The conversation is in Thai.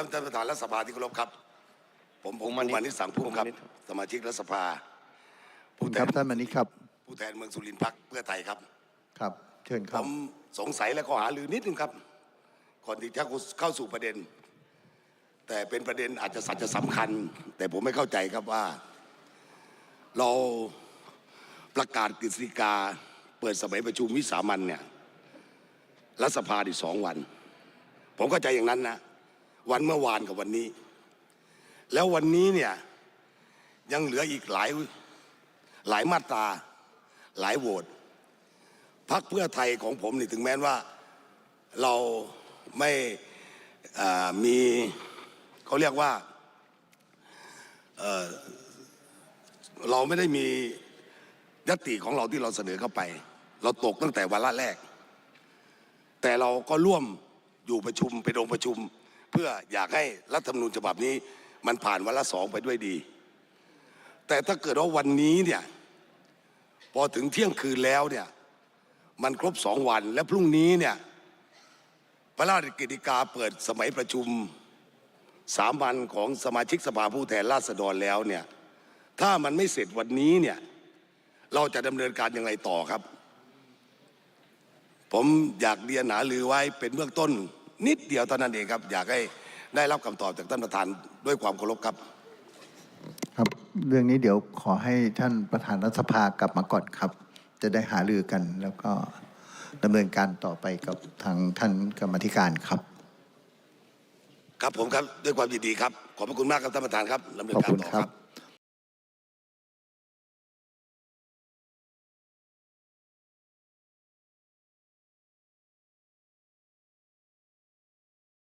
ท่านท่านประธานรัฐสภาที่เคารพครับ ผมผมผมมานิดมานิดสังพุ่มครับผมมานิดสมาชิกรัฐสภา ผู้แทครันบท่านมานิดครับ ผู้แทนเมืองสุรินทร์พักเพื่อไทยครับ ครับ เชิญคผรับมสงสัยและก็หาลือนิดนึงครับ ก่อนที่จะเข้าสู่ประเด็น แต่เป็นประเด็นอาจจะสัจจะสำคัญ แต่ผมไม่เข้าใจครับว่า เราประกาศกฤษฎีกา เปิดสมัยประชุมวิสามันเนี่ยรัฐสภาอีกสองวัน ผมเข้าใจอย่างนั้นนะ วันเมื่อวานกับวันนี้ แล้ววันนี้เนี่ยยังเหลืออีกหลายหลายมาตราหลายโหวตพักเพื่อไทยของผมนี่ถึงแม้ว่าเราไม่มีเขาเรียกว่าเเราไม่ได้มียติของเราที่เราเสนอเข้าไป เราตกตั้งแต่วาระแรก แต่เราก็ร่วมอยู่ประชุมเป็นองค์ประชุม เพื่ออยากให้รัฐธรรมนูญฉบับนี้ มันผ่านวาระสองไปด้วยดี แต่ถ้าเกิดว่าวันนี้เนี่ยพอถึงเที่ยงคืนแล้วเนี่ยมันครบสองวันและพรุ่งนี้เนี่ยพระราชกิจกาเปิดสมัยประชุมสามัญของสมาชิกสภาผู้แทนราษฎรแล้วเนี่ยถ้ามันไม่เสร็จวันนี้เนี่ยเราจะดำเนินการยังไงต่อครับ ผมอยากเรียนหนาลือไว้เป็นเบื้องต้น นิดเดียวเท่านั้นเองครับ อยากให้ได้รับคำตอบจากท่านประธานด้วยความเคารพครับ ครับ เรื่องนี้เดี๋ยวขอให้ท่านประธานรัฐสภากลับมาก่อนครับ จะได้หารือกันแล้วก็ดำเนินการต่อไปกับทางท่านกรรมาธิการครับ ครับผมครับด้วยความยินดีครับ ขอบพระคุณมากครับท่านประธานครับดำเนินขอบการคุณต่อครัครับบ